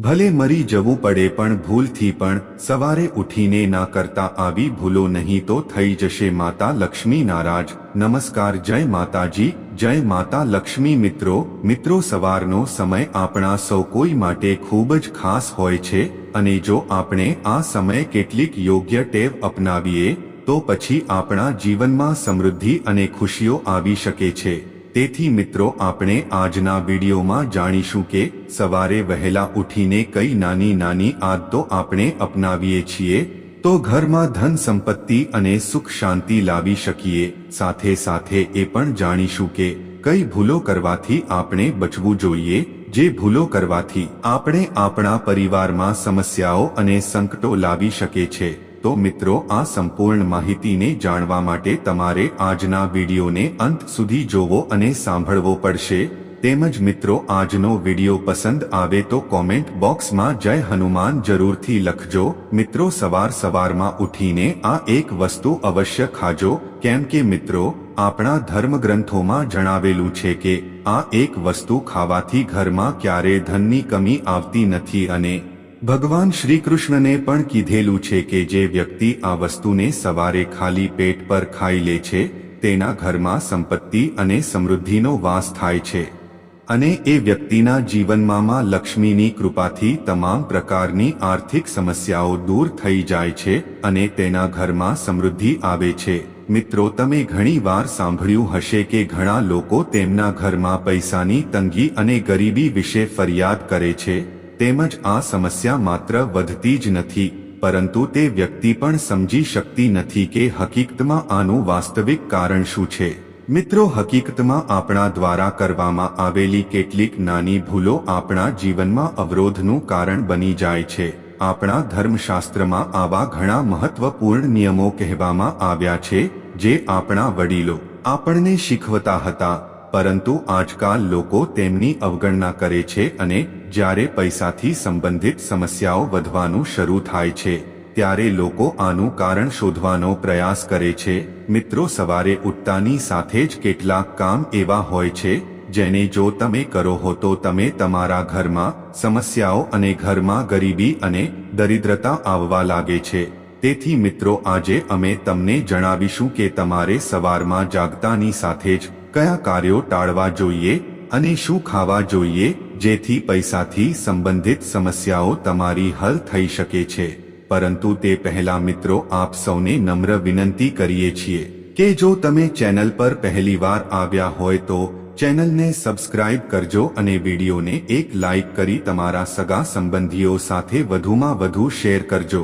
ભલે મરી જવું પડે પણ ભૂલથી પણ સવારે ઉઠીને ના કરતા આવી ભૂલો નહીં તો થઈ જશે માતા લક્ષ્મી નારાજ. નમસ્કાર, જય માતાજી, જય માતા લક્ષ્મી મિત્રો. મિત્રો, સવારનો સમય આપણા સૌ કોઈ માટે ખૂબ જ ખાસ હોય છે અને જો આપણે આ સમય કેટલીક યોગ્ય ટેવ અપનાવીએ, તો પછી આપણા જીવનમાં સમૃદ્ધિ અને ખુશીઓ આવી શકે છે. તેથી મિત્રો, આપણે આજના વિડીયોમાં જાણીશું કે સવારે વહેલા ઉઠીને કઈ નાની નાની આદતો આપણે અપનાવીએ છીએ, તો ઘરમાં ધન સંપત્તિ અને સુખ શાંતિ લાવી શકીએ. સાથે સાથે એ પણ જાણીશું કે કઈ ભૂલો કરવાથી આપણે બચવું જોઈએ. જે ભૂલો કરવાથી આપણે આપણા પરિવારમાં સમસ્યાઓ અને સંકટો લાવી શકે છે. તો મિત્રો, આ સંપૂર્ણ માહિતીને જાણવા માટે તમારે આજના વિડીયોને અંત સુધી જોવો અને સાંભળવો પડશે. તેમજ મિત્રો, આજનો વીડિયો પસંદ આવે તો કોમેન્ટ બોક્સમાં જય હનુમાન જરૂરથી લખજો. મિત્રો, સવાર સવારમાં ઉઠીને આ એક વસ્તુ અવશ્ય ખાજો. કેમ કે મિત્રો, આપણા ધર્મગ્રંથોમાં જણાવેલું છે કે આ એક વસ્તુ ખાવાથી ઘરમાં ક્યારેય ધનની કમી આવતી નથી અને ભગવાન શ્રી કૃષ્ણને પણ કીધેલું છે કે જે વ્યક્તિ આ વસ્તુને સવારે ખાલી પેટ પર ખાઈ લે છે, તેના ઘરમાં સંપત્તિ અને સમૃદ્ધિનો વાસ થાય છે. અને એ વ્યક્તિના જીવનમાં લક્ષ્મીની કૃપાથી તમામ પ્રકારની આર્થિક સમસ્યાઓ દૂર થઈ જાય છે અને તેના ઘરમાં સમૃદ્ધિ આવે છે. મિત્રો, તમે ઘણી વાર સાંભળ્યું હશે કે ઘણા લોકો તેમના ઘરમાં પૈસાની તંગી અને ગરીબી વિશે ફરિયાદ કરે છે. તેમજ આ સમસ્યા માત્ર વધતી જ નથી, પરંતુ તે વ્યક્તિ પણ સમજી શકતી નથી કે હકીકતમાં આનું વાસ્તવિક કારણ શું છે. મિત્રો, હકીકતમાં આપણા દ્વારા કરવામાં આવેલી કેટલીક નાની ભૂલો આપણા જીવનમાં અવરોધનું કારણ બની જાય છે. આપણા ધર્મશાસ્ત્રમાં આવા ઘણા મહત્વપૂર્ણ નિયમો કહેવામાં આવ્યા છે, જે આપણા વડીલો આપણને શીખવતા હતા. પરંતુ આજકાલ લોકો તેમની અવગણના કરે છે અને જ્યારે પૈસાથી સંબંધિત સમસ્યાઓ વધવાનું શરૂ થાય છે, ત્યારે લોકો આનું કારણ શોધવાનો પ્રયાસ કરે છે. મિત્રો, સવારે ઉઠતાની સાથે જ કેટલાક કામ એવા હોય છે, જેને જો તમે કરો હો તો તમે તમારા ઘરમાં સમસ્યાઓ અને ઘરમાં ગરીબી અને દરિદ્રતા આવવા લાગે છે. તેથી મિત્રો, આજે અમે તમને જણાવીશું કે તમારે સવારમાં જાગતાની સાથે જ કયા કાર્યો ટાળવા જોઈએ અને શું ખાવા જોઈએ જેથી પૈસાથી સંબંધિત સમસ્યાઓ તમારી હલ થઈ શકે છે? પરંતુ તે પહેલા મિત્રો, આપ સૌને નમ્ર વિનંતી કરીએ છીએ કે જો તમે ચેનલ પર પહેલીવાર આવ્યા હોય તો ચેનલને સબસ્ક્રાઇબ કરજો અને વિડીયોને એક લાઇક કરી તમારા સગા સંબંધીઓ સાથે વધુમાં વધુ શેર કરજો.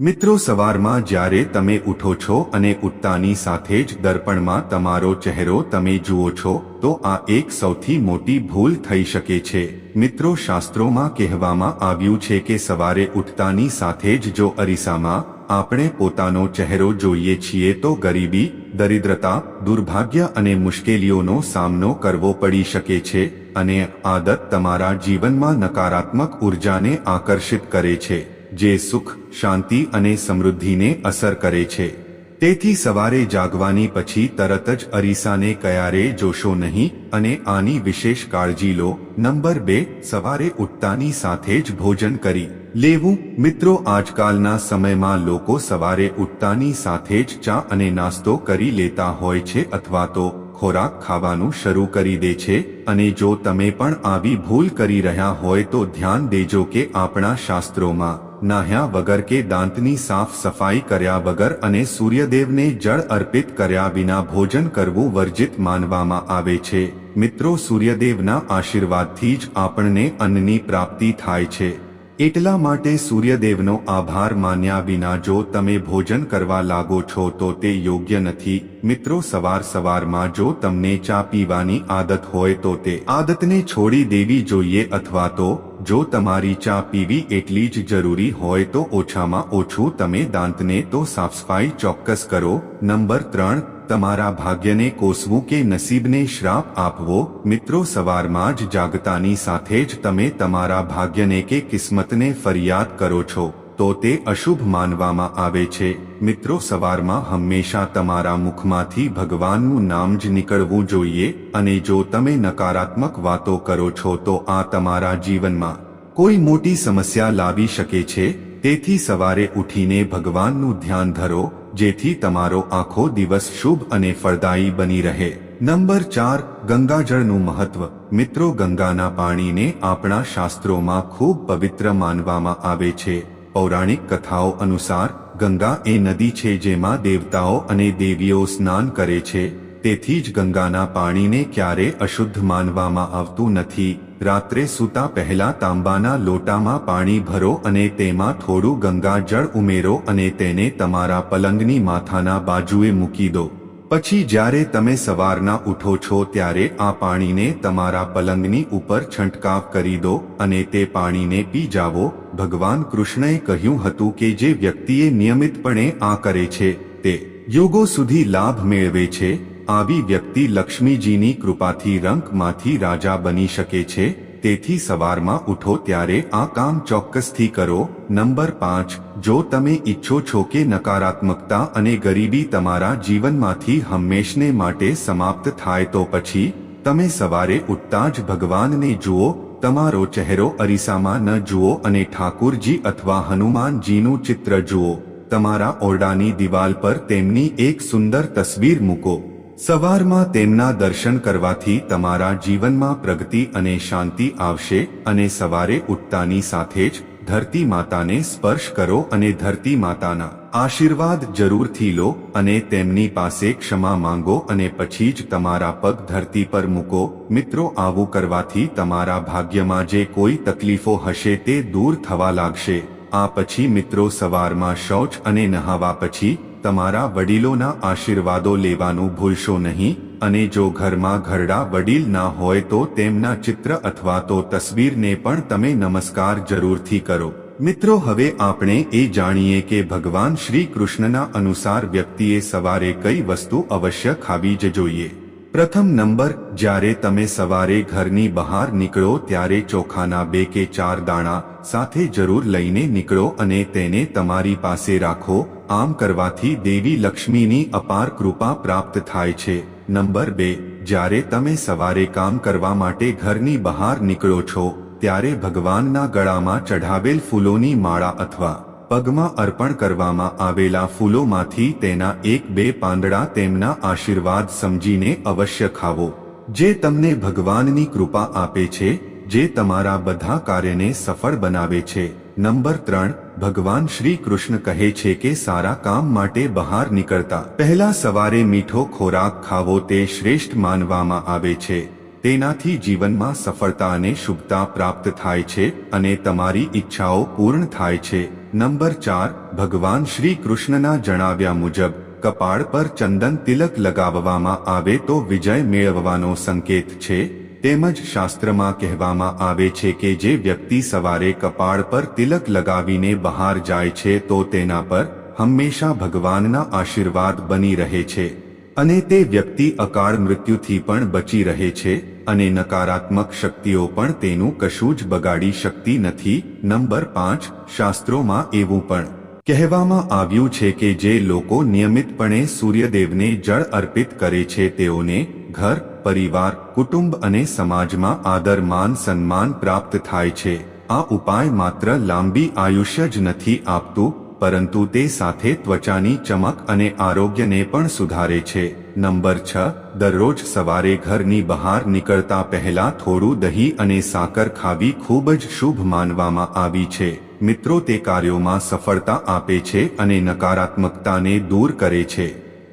મિત્રો, સવારમાં જ્યારે તમે ઉઠો છો અને ઉઠતાની સાથે જ દર્પણમાં તમારો ચહેરો તમે જુઓ છો, તો આ એક સૌથી મોટી ભૂલ થઈ શકે છે. મિત્રો, શાસ્ત્રોમાં કહેવામાં આવ્યું છે કે સવારે ઉઠતાની સાથે જ જો અરીસામાં આપણે પોતાનો ચહેરો જોઈએ છીએ, તો ગરીબી, દરિદ્રતા, દુર્ભાગ્ય અને મુશ્કેલીઓનો સામનો કરવો પડી શકે છે અને આદત તમારા જીવનમાં નકારાત્મક ઉર્જાને આકર્ષિત કરે છે. જે સુખ, શાંતિ અને સમૃદ્ધિને અસર કરે છે. તેથી સવારે જાગવાની પછી તરત જ અરીસાને કયારે જોશો નહીં અને આની વિશેષ કાળજી લો. નંબર બે, સવારે ઉઠતાની સાથે જ ભોજન કરી. લેવું, મિત્રો, આજકાલના સમયમાં લોકો સવારે ઉઠતાની સાથે જ ચા અને નાસ્તો કરી લેતા હોય છે અથવા તો ખોરાક ખાવાનું શરૂ કરી દે છે. અને જો તમે પણ આવી ભૂલ કરી રહ્યા હોય તો ધ્યાન દેજો કે આપણા શાસ્ત્રોમાં નાહ્યા વગર કે દાંતની સાફ સફાઈ કર્યા વગર અને સૂર્યદેવને જળ અર્પિત કર્યા વિના ભોજન કરવું વર્જિત માનવામાં આવે છે. મિત્રો, સૂર્યદેવના આશીર્વાદથી જ આપણને અન્નની પ્રાપ્તિ થાય છે. એટલા માટે સૂર્યદેવનો આભાર માન્યા વિના જો તમે ભોજન કરવા લાગો છો તો તે યોગ્ય નથી. મિત્રો, સવાર સવારમાં જો તમને ચા પીવાની આદત હોય તો તે આદતને છોડી દેવી જોઈએ અથવા તો જો તમારી ચા પીવી એટલી જ જરૂરી હોય તો ઓછામાં ઓછું તમે દાંતને તો સાફસફાઈ ચોક્કસ કરો. નંબર ત્રણ, તમારા ભાગ્યને કોસવું કે નસીબને શ્રાપ આપવો. મિત્રો, સવારમાં જ જાગતાની સાથે જ તમે તમારા ભાગ્યને કે કિસ્મતને ફરિયાદ કરો છો. તો તે અશુભ માનવામાં આવે છે. મિત્રો, સવારમાં હંમેશા તમારા મુખમાંથી ભગવાનનું નામ જ નીકળવું જોઈએ અને જો તમે નકારાત્મક વાતો કરો છો તો આ તમારા જીવનમાં કોઈ મોટી સમસ્યા લાવી શકે છે. તેથી સવારે ઉઠીને ભગવાનનું ધ્યાન ધરો, જેથી તમારો આખો દિવસ શુભ અને ફળદાયી બની રહે. નંબર ચાર, ગંગાજળનું મહત્વ. મિત્રો, ગંગાના પાણીને આપણા શાસ્ત્રોમાં ખૂબ પવિત્ર માનવામાં આવે છે. પૌરાણિક કથાઓ અનુસાર ગંગા એ નદી છે જેમાં દેવતાઓ અને દેવીઓ સ્નાન કરે છે. તેથી જ ગંગાના પાણીને ક્યારે અશુદ્ધ માનવામાં આવતું નથી. રાત્રે સૂતા પહેલા તાંબાના લોટામાં પાણી ભરો અને તેમાં થોડું ગંગા જળ ઉમેરો અને તેને તમારા પલંગની માથાના બાજુએ મૂકી દો. પછી જ્યારે તમે સવારના ઉઠો છો ત્યારે આ પાણીને તમારા પલંગની ઉપર છંટકાવ કરી દો અને તે પાણીને પી જાવો. ભગવાન કૃષ્ણએ કહ્યું હતું કે જે વ્યક્તિએ નિયમિતપણે આ કરે છે, તે યોગો સુધી લાભ મેળવે છે. આવી વ્યક્તિ લક્ષ્મીજીની કૃપાથી રંકમાંથી રાજા બની શકે છે. તેથી સવારમાં ઉઠો ત્યારે આ કામ ચોક્કસથી કરો. નંબર પાંચ, જો તમે ઈચ્છો છો કે નકારાત્મકતા અને ગરીબી તમારા જીવનમાંથી હંમેશને માટે સમાપ્ત થાય તો પછી, તમે સવારે ઉઠતા જ ભગવાનને જુઓ, તમારો ચહેરો અરીસામાં ન જુઓ અને ઠાકુરજી અથવા હનુમાનજીનું ચિત્ર જુઓ. તમારા ઓરડાની દિવાલ પર તેમની એક સુંદર તસવીર મૂકો. સવારમાં તેમના દર્શન કરવાથી તમારા જીવનમાં પ્રગતિ અને શાંતિ આવશે અને સવારે ઉઠતાની સાથે જ ધરતી માતાને સ્પર્શ કરો અને ધરતી માતાના આશીર્વાદ જરૂરથી લો અને તેમની પાસે ક્ષમા માંગો અને પછી જ તમારા પગ ધરતી પર મૂકો. મિત્રો, આવું કરવાથી તમારા ભાગ્યમાં જે કોઈ તકલીફો હશે તે દૂર થવા લાગશે. આ પછી મિત્રો, સવારમાં શૌચ અને નહાવા પછી તમારા વડીલોના આશીર્વાદો લેવાનું ભૂલશો નહીં અને જો ઘરમાં ઘરડા વડીલ ના હોય તો તેમના ચિત્ર અથવા તો તસવીરને પણ તમે નમસ્કાર જરૂરથી કરો. મિત્રો, હવે આપણે એ જાણીએ કે ભગવાન શ્રી કૃષ્ણના અનુસાર વ્યક્તિએ સવારે કઈ વસ્તુ અવશ્ય ખાવી જ જોઈએ. પ્રથમ નંબર, જ્યારે તમે સવારે ઘરની બહાર નીકળો ત્યારે ચોખાના બે કે ચાર દાણા સાથે જરૂર લઈને નીકળો અને તેને તમારી પાસે રાખો. આમ કરવાથી દેવી લક્ષ્મીની અપાર કૃપા પ્રાપ્ત થાય છે. નંબર બે, જ્યારે તમે સવારે કામ કરવા માટે ઘરની બહાર નીકળો છો, ત્યારે ભગવાનના ગળામાં ચઢાવેલ ફૂલોની માળા અથવા પગમાં અર્પણ કરવામાં આવેલા ફૂલોમાંથી તેના એક બે પાંદડા તેમના આશીર્વાદ સમજીને અવશ્ય ખાવો. જે તમને ભગવાનની કૃપા આપે છે, જે તમારા બધા કાર્યને સફળ બનાવે છે. નંબર ત્રણ, ભગવાન શ્રી કૃષ્ણ કહે છે કે સારા કામ માટે બહાર નીકળતા. પહેલા સવારે મીઠો ખોરાક ખાવો તે શ્રેષ્ઠ માનવામાં આવે છે. તેનાથી જીવનમાં સફળતા અને શુભતા પ્રાપ્ત થાય છે અને તમારી ઈચ્છાઓ પૂર્ણ થાય છે. નંબર ચાર, ભગવાન શ્રી કૃષ્ણના જણાવ્યા મુજબ, કપાળ પર ચંદન તિલક લગાવવામાં આવે તો વિજય મેળવવાનો સંકેત છે. તેમજ શાસ્ત્રમાં કહેવામાં આવે છે કે જે વ્યક્તિ સવારે કપાળ પર તિલક લગાવીને બહાર જાય છે તો તેના પર હંમેશા ભગવાનના આશીર્વાદ બની રહે છે. અને તે વ્યક્તિ અકાળ મૃત્યુથી પણ બચી રહે છે અને નકારાત્મક શક્તિઓ પણ તેનું કશું જ બગાડી શકતી નથી. નંબર પાંચ, શાસ્ત્રોમાં એવું પણ કહેવામાં આવ્યું છે કે જે લોકો નિયમિતપણે સૂર્યદેવને જળ અર્પિત કરે છે તેઓને ઘર, પરિવાર, કુટુંબ અને સમાજમાં આદર, માન, સન્માન પ્રાપ્ત થાય છે. આ ઉપાય માત્ર લાંબી આયુષ્ય જ નથી આપતું પરંતુ તે સાથે ત્વચાની ચમક અને આરોગ્યને પણ સુધારે છે. નંબર છ, દરરોજ સવારે ઘરની બહાર નીકળતા પહેલા થોડું દહીં અને સાકર ખાવી ખૂબ જ શુભ માનવામાં આવી છે. મિત્રો, તે કાર્યોમાં સફળતા આપે છે અને નકારાત્મકતાને દૂર કરે છે.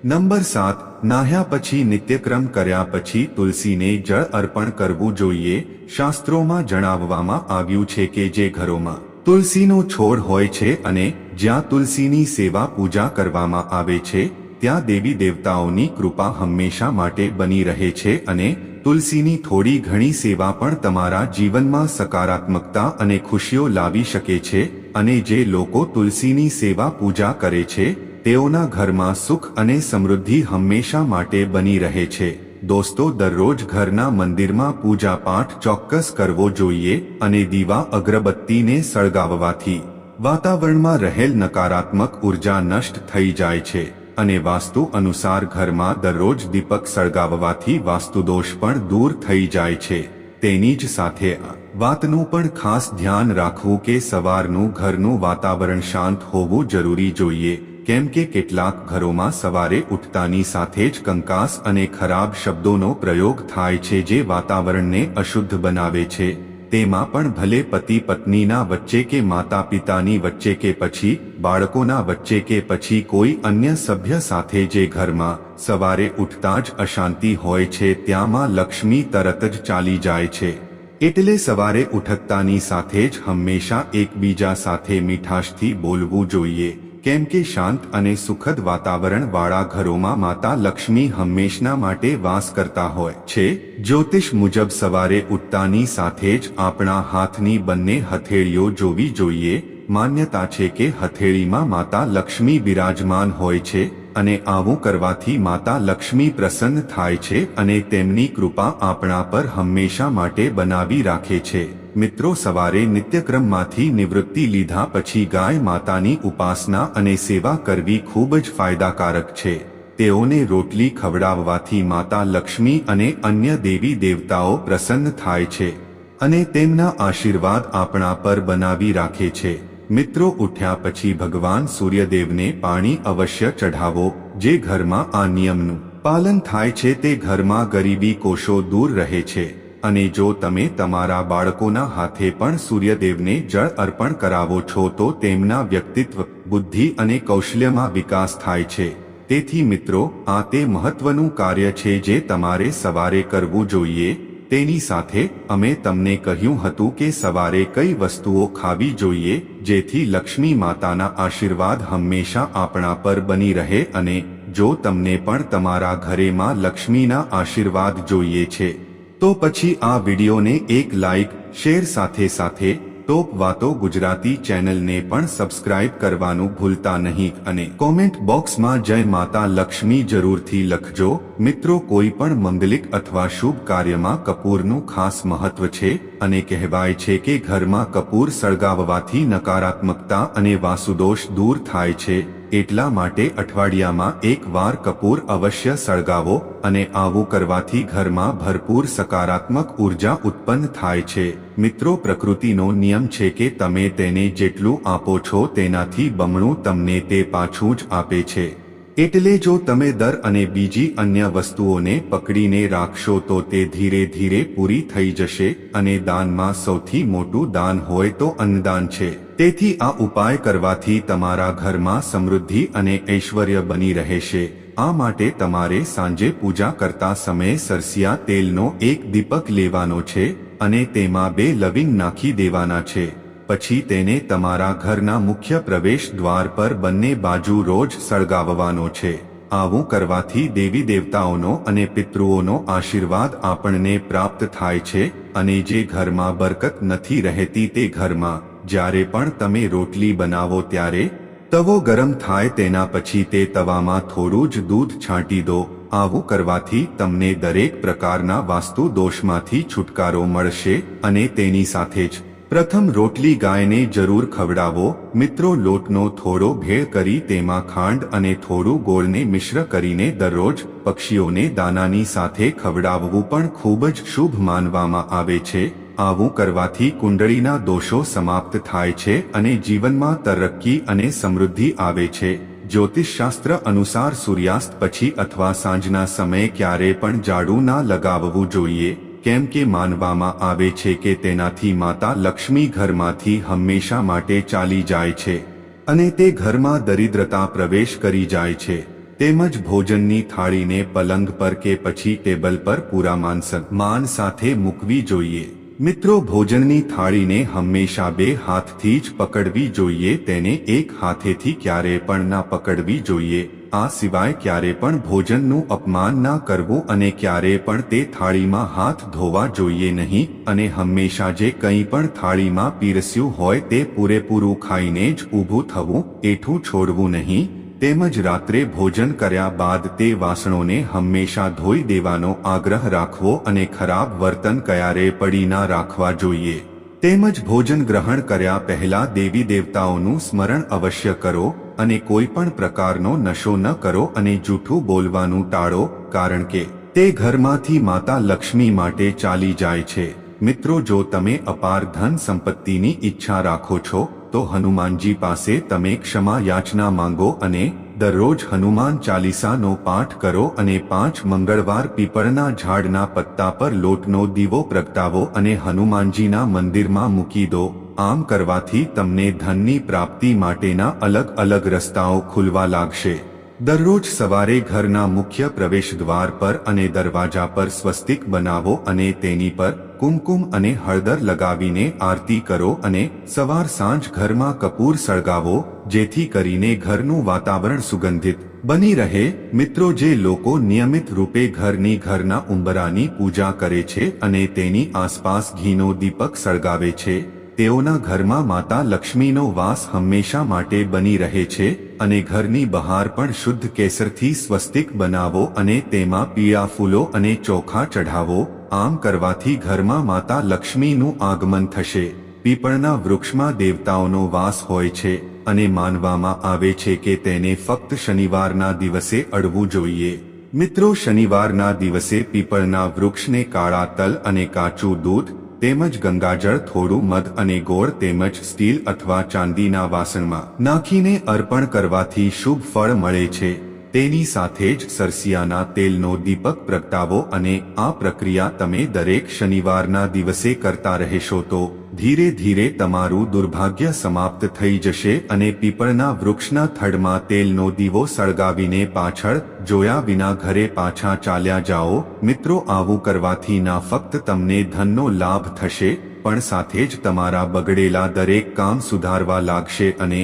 નંબર સાત, નાહ્યા પછી નિત્યક્રમ કર્યા પછી તુલસીને જળ અર્પણ કરવું જોઈએ, શાસ્ત્રોમાં જણાવવામાં આવ્યું છે કે જે ઘરોમાં તુલસીનો છોડ હોય છે અને જ્યાં તુલસીની સેવા પૂજા કરવામાં આવે છે, ત્યાં દેવી દેવતાઓની કૃપા હંમેશા માટે બની રહે છે અને તુલસીની થોડી ઘણી સેવા પણ તમારા જીવનમાં સકારાત્મકતા અને ખુશીઓ લાવી શકે છે અને જે લોકો તુલસીની સેવા પૂજા કરે છે, તેઓના ઘરમાં સુખ અને સમૃદ્ધિ હંમેશા માટે બની રહે છે. દોસ્તો, દરરોજ ઘરના મંદિરમાં પૂજા પાઠ ચોક્કસ કરવો જોઈએ અને દીવા અગરબત્તીને સળગાવવાથી વાતાવરણમાં રહેલ નકારાત્મક ઊર્જા નષ્ટ થઈ જાય છે અને વાસ્તુ અનુસાર ઘરમાં દરરોજ દીપક સળગાવવાથી વાસ્તુદોષ પણ દૂર થઈ જાય છે. તેની જ સાથે વાતનું પણ ખાસ ધ્યાન રાખવું કે સવારનું ઘરનું વાતાવરણ શાંત હોવું જરૂરી જોઈએ. કેમ કે કેટલાક ઘરોમાં સવારે ઉઠતાની સાથે જ કંકાસ અને ખરાબ શબ્દોનો પ્રયોગ થાય છે જે વાતાવરણને અશુદ્ધ બનાવે છે. તેમાં પણ ભલે પતિ પત્નીના વચ્ચે કે માતા પિતાની વચ્ચે કે પછી, બાળકોના વચ્ચે કે પછી કોઈ અન્ય સભ્ય સાથે જે ઘરમાં સવારે ઉઠતા જ અશાંતિ હોય છે ત્યાંમાં લક્ષ્મી તરત જ ચાલી જાય છે. એટલે સવારે ઉઠકતાની સાથે જ હંમેશા એકબીજા સાથે મીઠાશથી બોલવું જોઈએ. કેમ કે શાંત અને સુખદ વાતાવરણ વાળા ઘરોમાં માતા લક્ષ્મી હંમેશના માટે વાસ કરતા હોય છે. જ્યોતિષ મુજબ સવારે ઉઠતાની સાથે જ આપણા હાથની બંને હથેળીઓ જોવી જોઈએ. માન્યતા છે કે હથેળીમાં માતા લક્ષ્મી બિરાજમાન હોય છે અને આવું કરવાથી માતા લક્ષ્મી પ્રસન્ન થાય છે અને તેમની કૃપા આપણા પર હંમેશા માટે બનાવી રાખે છે. મિત્રો સવારે નિત્યક્રમમાંથી નિવૃત્તિ લીધા પછી ગાય માતાની ઉપાસના અને સેવા કરવી ખૂબ જ ફાયદાકારક છે. તેઓને રોટલી ખવડાવવાથી માતા લક્ષ્મી અને અન્ય દેવી દેવતાઓ પ્રસન્ન થાય છે અને તેમના આશીર્વાદ આપણા પર બનાવી રાખે છે. મિત્રો ઉઠ્યા પછી ભગવાન સૂર્યદેવને પાણી અવશ્ય ચઢાવો, જે ઘરમાં આ નિયમનું પાલન થાય છે તે ઘરમાં ગરીબી કોષો દૂર રહે છે. અને જો તમે તમારા બાળકોના હાથે પણ સૂર્યદેવને જળ અર્પણ કરાવો છો, તો તેમના વ્યક્તિત્વ, બુદ્ધિ અને કૌશલ્યમાં વિકાસ થાય છે. તેથી મિત્રો, આ તે મહત્વનું કાર્ય છે જે તમારે સવારે કરવું જોઈએ. તેની સાથે, અમે તમને કહ્યું હતું કે સવારે કઈ વસ્તુઓ ખાવી જોઈએ, જેથી લક્ષ્મી માતાના આશીર્વાદ હંમેશા આપણા પર બની રહે અને જો તમને પણ તમારા ઘરેમાં લક્ષ્મીના આશીર્વાદ જોઈએ છે તો પછી આ વિડીયોને એક લાઈક, શેર સાથે સાથે ટોપ વાતો ગુજરાતી ચેનલને પણ સબસ્ક્રાઇબ કરવાનું ભૂલતા નહીં અને કોમેન્ટ બોક્સમાં જય માતા લક્ષ્મી જરૂરથી લખજો. મિત્રો, કોઈ પણ મંગલિક અથવા શુભ કાર્યમાં કપૂરનું ખાસ મહત્વ છે અને કહેવાય છે કે ઘરમાં કપૂર સળગાવવાથી નકારાત્મકતા અને વાસુદોષ દૂર થાય છે, એટલા માટે અઠવાડિયામાં એક વાર કપૂર અવશ્ય સળગાવો અને આવું કરવાથી ઘરમાં ભરપૂર સકારાત્મક ઊર્જા ઉત્પન્ન થાય છે. મિત્રો, પ્રકૃતિનો નિયમ છે કે તમે તેને જેટલું આપો છો તેનાથી બમણું તમને તે પાછું જ આપે છે. એટલે જો તમે દર અને બીજી અન્ય વસ્તુઓને પકડીને રાખશો તો તે ધીરે ધીરે પૂરી થઈ જશે અને દાનમાં સૌથી મોટું દાન હોય તો અન્નદાન છે. તેથી આ ઉપાય કરવાથી તમારા ઘરમાં સમૃદ્ધિ અને ઐશ્વર્ય બની રહેશે. આ માટે તમારે સાંજે પૂજા કરતા સમયે સરસિયા તેલનો એક દીપક લેવાનો છે અને તેમાં બે લવિંગ નાખી દેવાના છે. પછી તેને તમારા ઘરના મુખ્ય પ્રવેશ દ્વાર પર બંને બાજુ રોજ સળગાવવાનો છે. આવું કરવાથી દેવી દેવતાઓનો અને પિતૃઓનો આશીર્વાદ આપણને પ્રાપ્ત થાય છે અને જે ઘરમાં બરકત નથી રહેતી તે ઘરમાં, જ્યારે પણ તમે રોટલી બનાવો ત્યારે, તવો ગરમ થાય તેના પછી તે તવામાં થોડું જ દૂધ છાંટી દો. આવું કરવાથી તમને દરેક પ્રકારના વાસ્તુ દોષમાંથી છુટકારો મળશે અને તેની સાથે જ પ્રથમ રોટલી ગાયને જરૂર ખવડાવો. મિત્રો લોટનો થોડો ભેળ કરી તેમાં ખાંડ અને થોડું ગોળને મિશ્ર કરીને દરરોજ પક્ષીઓને દાનાની સાથે ખવડાવવું પણ ખૂબ જ શુભ માનવામાં આવે છે. આવું કરવાથી કુંડળીના દોષો સમાપ્ત થાય છે અને જીવનમાં તરક્કી અને સમૃદ્ધિ આવે છે. જ્યોતિષશાસ્ત્ર અનુસાર સૂર્યાસ્ત પછી અથવા સાંજના સમયે ક્યારે પણ જાડું ના લગાવવું જોઈએ. કેમ કે માનવામાં આવે છે કે તેનાથી માતા લક્ષ્મી ઘરમાંથી હંમેશા માટે ચાલી જાય છે અને તે ઘરમાં દરિદ્રતા પ્રવેશ કરી જાય છે. તેમજ ભોજનની થાળીને પલંગ પર કે પછી ટેબલ પર પૂરા માનસ માન સાથે મૂકવી જોઈએ. મિત્રો, ભોજનની થાળીને હંમેશા બે હાથથી જ પકડવી જોઈએ, તેને એક હાથેથી ક્યારે પણ ના પકડવી જોઈએ. આ સિવાય ક્યારે પણ ભોજનનું અપમાન ના કરવું અને ક્યારે પણ તે થાળીમાં હાથ ધોવા જોઈએ નહીં, અને હંમેશા જે કંઈ પણ થાળીમાં પીરસ્યું હોય તે પૂરેપૂરું ખાઈને જ ઊભું થવું, એઠું છોડવું નહીં. તેમજ રાત્રે ભોજન કર્યા બાદ તે વાસણોને હંમેશા ધોઈ દેવાનો આગ્રહ રાખવો અને ખરાબ વર્તન ક્યારે પડી ના રાખવા જોઈએ. તેમજ ભોજન ગ્રહણ કર્યા પહેલા દેવી દેવતાઓનું સ્મરણ અવશ્ય કરો અને કોઈ પણ પ્રકારનો નશો ન કરો અને જૂઠું બોલવાનું ટાળો, કારણ કે તે ઘરમાંથી માતા લક્ષ્મી માટે ચાલી જાય છે. મિત્રો, જો તમે અપાર ધન સંપત્તિની ઈચ્છા રાખો છો તો હનુમાનજી પાસે તમે ક્ષમા યાચના માંગો અને દરરોજ હનુમાન ચાલીસાનો પાઠ કરો અને પાંચ મંગળવાર પીપળના ઝાડના પત્તા પર લોટનો દીવો પ્રગટાવો અને હનુમાનજીના મંદિરમાં મૂકી દો. આમ કરવાથી તમને ધનની પ્રાપ્તિ માટેના અલગ અલગ રસ્તાઓ ખુલવા લાગશે. દરરોજ સવારે ઘરના મુખ્ય પ્રવેશ દ્વાર પર અને દરવાજા પર સ્વસ્તિક બનાવો અને તેની પર કુમકુમ અને હળદર લગાવીને આરતી કરો અને સવાર સાંજ ઘરમાં કપૂર સળગાવો, જેથી કરીને ઘરનું વાતાવરણ સુગંધિત બની રહે. મિત્રો, જે લોકો નિયમિત રૂપે ઘરની ઘરના ઉંબરાની પૂજા કરે છે અને તેની આસપાસ ઘીનો દીપક સળગાવે છે તેઓના ઘરમાં માતા લક્ષ્મીનો વાસ હંમેશા માટે બની રહે છે અને ઘરની બહાર પણ શુદ્ધ કેસરથી સ્વસ્તિક બનાવો અને તેમાં પીળા ફૂલો અને ચોખા ચઢાવો, આમ કરવાથી ઘરમાં માતા લક્ષ્મીનું આગમન થશે. પીપળના વૃક્ષમાં દેવતાઓનો વાસ હોય છે અને માનવામાં આવે છે કે તેને ફક્ત શનિવારના દિવસે અડવું જોઈએ. મિત્રો, શનિવારના દિવસે પીપળના વૃક્ષને કાળા તલ અને કાચું દૂધ તેમજ ગંગાજળ, થોડું મધ અને ગોળ તેમજ સ્ટીલ અથવા ચાંદીના વાસણમાં નાખીને અર્પણ કરવાથી શુભ ફળ મળે છે. તેની સાથે જ સરસિયાના તેલનો દીપક પ્રગટાવો અને આ પ્રક્રિયા તમે દરેક શનિવારના દિવસે કરતા રહેશો તો ધીરે ધીરે તમારું દુર્ભાગ્ય સમાપ્ત થઈ જશે અને પીપળના વૃક્ષના થડમાં તેલનો દીવો સળગાવીને પાછળ જોયા વિના ઘરે પાછા ચાલ્યા જાઓ. મિત્રો, આવું કરવાથી ના ફક્ત તમને ધનનો લાભ થશે, પણ સાથે જ તમારા બગડેલા દરેક કામ સુધારવા લાગશે અને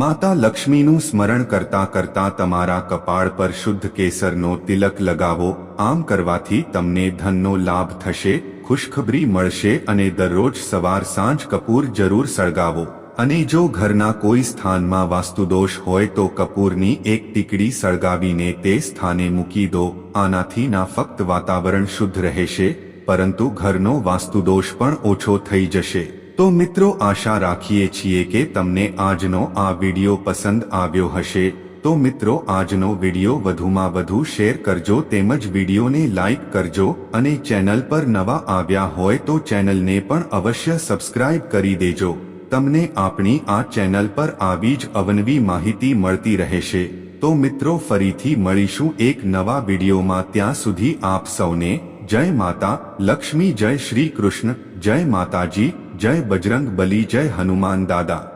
માતા લક્ષ્મીનું સ્મરણ કરતા કરતા તમારા કપાળ પર શુદ્ધ કેસરનો તિલક લગાવો. આમ કરવાથી તમને ધનનો લાભ થશે, ખુશખબરી મળશે અને દરરોજ સવાર સાંજ કપૂર જરૂર સળગાવો. અને જો ઘરના કોઈ સ્થાનમાં વાસ્તુદોષ હોય તો કપૂરની એક ટીકડી સળગાવીને તે સ્થાને મૂકી દો. આનાથી ના ફક્ત વાતાવરણ શુદ્ધ રહેશે, પરંતુ ઘરનો વાસ્તુદોષ પણ ઓછો થઈ જશે. તો મિત્રો આશા રાખીએ છીએ કે તમને આજનો આ વીડિયો પસંદ આવ્યો હશે. તો મિત્રો આજનો વીડિયો વધુમાં વધુ શેર કરજો તેમજ વિડીયોને લાઈક કરજો અને ચેનલ પર નવા આવ્યા હોય તો ચેનલને પણ અવશ્ય સબસ્ક્રાઇબ કરી દેજો. તમને આપણી આ ચેનલ પર આવી જ અવનવી માહિતી મળતી રહેશે. તો મિત્રો ફરીથી મળીશું એક નવા વિડીયોમાં ત્યાં સુધી આપ સૌને જય માતા, લક્ષ્મી જય શ્રી કૃષ્ણ, જય માતાજી. જય બજરંગ બલી જય હનુમાન દાદા.